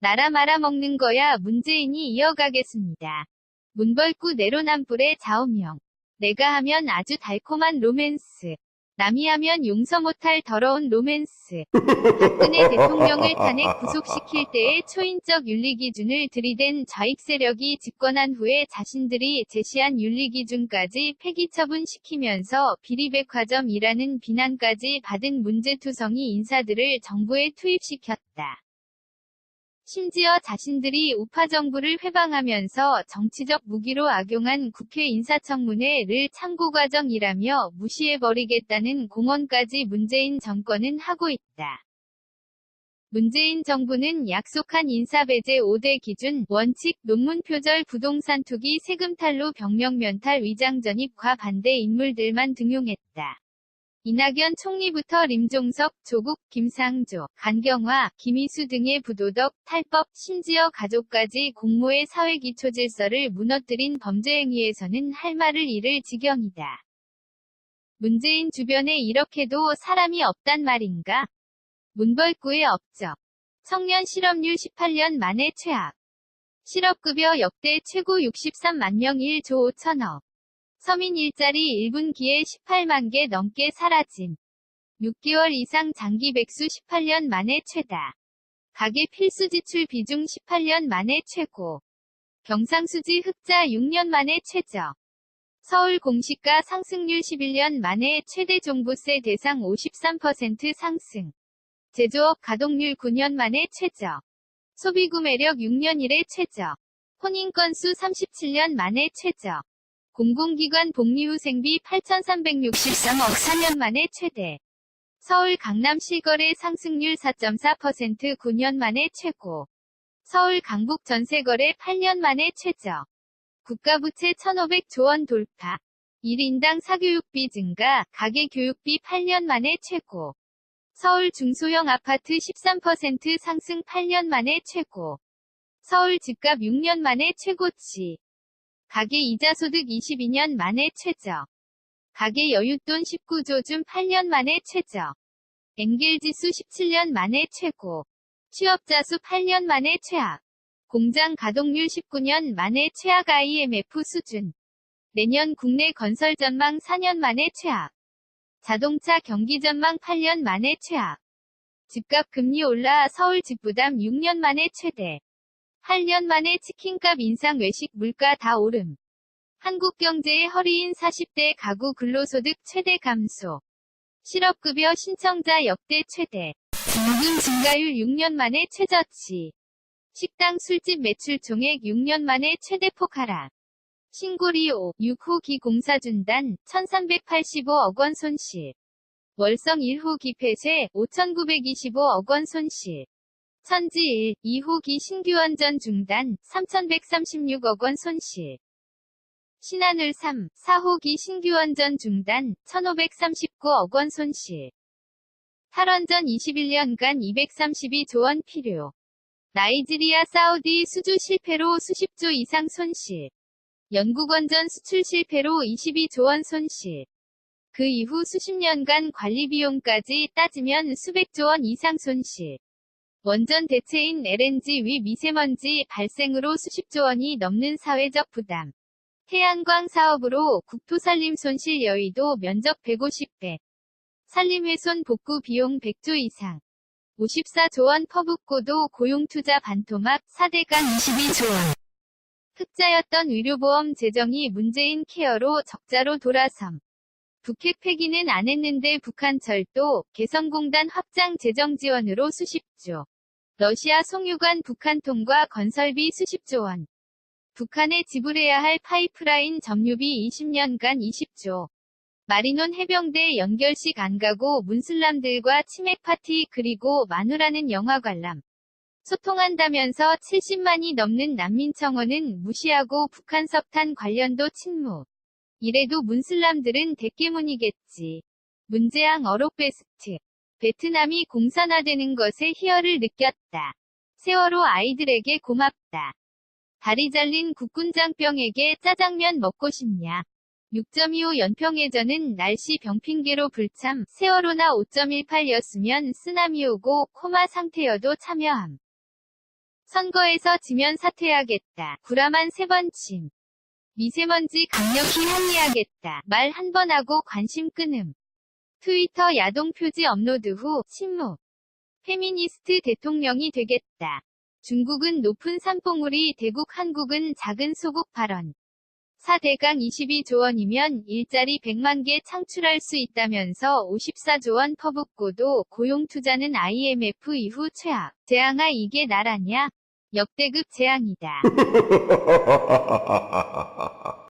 나라 말아먹는 거야 문재인이 이어가겠습니다. 문벌구 내로남불의 좌우명. 내가 하면 아주 달콤한 로맨스. 남이 하면 용서 못할 더러운 로맨스. 박근혜 대통령을 탄핵 구속시킬 때의 초인적 윤리기준을 들이댄 좌익 세력이 집권한 후에 자신들이 제시한 윤리기준까지 폐기 처분시키면서 비리백화점이라는 비난까지 받은 문제투성이 인사들을 정부에 투입시켰다. 심지어 자신들이 우파 정부를 회방하면서 정치적 무기로 악용한 국회 인사청문회를 참고 과정이라며 무시해버리겠다는 공언까지 문재인 정권은 하고 있다. 문재인 정부는 약속한 인사배제 5대 기준, 원칙, 논문 표절 부동산 투기 세금 탈루 병명 면탈 위장 전입과 반대 인물들만 등용했다. 이낙연 총리부터 림종석, 조국, 김상조, 간경화, 김희수 등의 부도덕, 탈법, 심지어 가족까지 공모의 사회기초 질서를 무너뜨린 범죄 행위에서는 할 말을 잃을 지경이다. 문재인 주변에 이렇게도 사람이 없단 말인가? 문벌구의 업적. 청년 실업률 18년 만에 최악. 실업급여 역대 최고 63만 명 1조 5천억. 서민 일자리 1분기에 18만 개 넘게 사라짐. 6개월 이상 장기 백수 18년 만에 최다. 가계 필수 지출 비중 18년 만에 최고. 경상수지 흑자 6년 만에 최저. 서울 공시가 상승률 11년 만에 최대 종부세 대상 53% 상승. 제조업 가동률 9년 만에 최저. 소비구매력 6년 이래 최저. 혼인 건수 37년 만에 최저. 공공기관 복리후 생비 8,363억 4년 만에 최대. 서울 강남 실거래 상승률 4.4% 9년 만에 최고. 서울 강북 전세 거래 8년 만에 최저. 국가부채 1,500조 원 돌파. 1인당 사교육비 증가, 가계교육비 8년 만에 최고. 서울 중소형 아파트 13% 상승 8년 만에 최고. 서울 집값 6년 만에 최고치. 가계 이자 소득 22년 만에 최저. 가계 여윳돈 19조 중 8년 만에 최저. 엔겔지수 17년 만에 최고. 취업자 수 8년 만에 최악. 공장 가동률 19년 만에 최악 IMF 수준. 내년 국내 건설 전망 4년 만에 최악. 자동차 경기 전망 8년 만에 최악. 집값 금리 올라 서울 집부담 6년 만에 최대. 8년 만에 치킨값 인상 외식 물가 다 오름. 한국 경제의 허리인 40대 가구 근로소득 최대 감소. 실업급여 신청자 역대 최대. 임금 증가율 6년 만에 최저치. 식당 술집 매출 총액 6년 만에 최대폭 하락. 신고리오 6호 기공사 준단 1385억 원 손실. 월성 1호 기폐쇄 5925억 원 손실. 천지 1, 2호기 신규 원전 중단 3136억 원 손실. 신한울 3, 4호기 신규 원전 중단 1539억 원 손실. 탈원전 21년간 232조 원 필요. 나이지리아 사우디 수주 실패로 수십조 이상 손실. 영국 원전 수출 실패로 22조 원 손실. 그 이후 수십 년간 관리 비용까지 따지면 수백조 원 이상 손실. 원전 대체인 LNG 위 미세먼지 발생으로 수십조 원이 넘는 사회적 부담. 태양광 사업으로 국토 산림 손실 여의도 면적 150배. 산림 훼손 복구 비용 100조 이상. 54조 원 퍼붓고도 고용투자 반토막 4대간 22조 원. 흑자였던 의료보험 재정이 문재인 케어로 적자로 돌아섬. 북핵 폐기는 안 했는데 북한 철도, 개성공단 확장 재정 지원으로 수십조. 러시아 송유관 북한 통과 건설비 수십조 원. 북한에 지불해야 할 파이프라인 점유비 20년간 20조. 마리논 해병대 연결식 안 가고 문슬람들과 치맥 파티 그리고 마누라는 영화 관람. 소통한다면서 70만이 넘는 난민 청원은 무시하고 북한 석탄 관련도 침묵. 이래도 문슬람들은 대깨문이겠지. 문재앙 어록베스트. 베트남이 공산화되는 것에 희열을 느꼈다. 세월호 아이들에게 고맙다. 다리 잘린 국군장병에게 짜장면 먹고 싶냐. 6.25 연평해전은 날씨 병핑계로 불참, 세월호나 5.18였으면 쓰나미 오고 코마 상태여도 참여함. 선거에서 지면 사퇴하겠다. 구라만 세 번 침. 미세먼지 강력히 항의하겠다. 말 한 번 하고 관심 끊음. 트위터 야동 표지 업로드 후 침묵. 페미니스트 대통령이 되겠다. 중국은 높은 산봉우리 대국 한국은 작은 소국 발언. 4대강 22조 원이면 일자리 100만 개 창출할 수 있다면서 54조 원 퍼붓고도 고용 투자는 IMF 이후 최악. 재앙아 이게 나라냐? 역대급 재앙이다.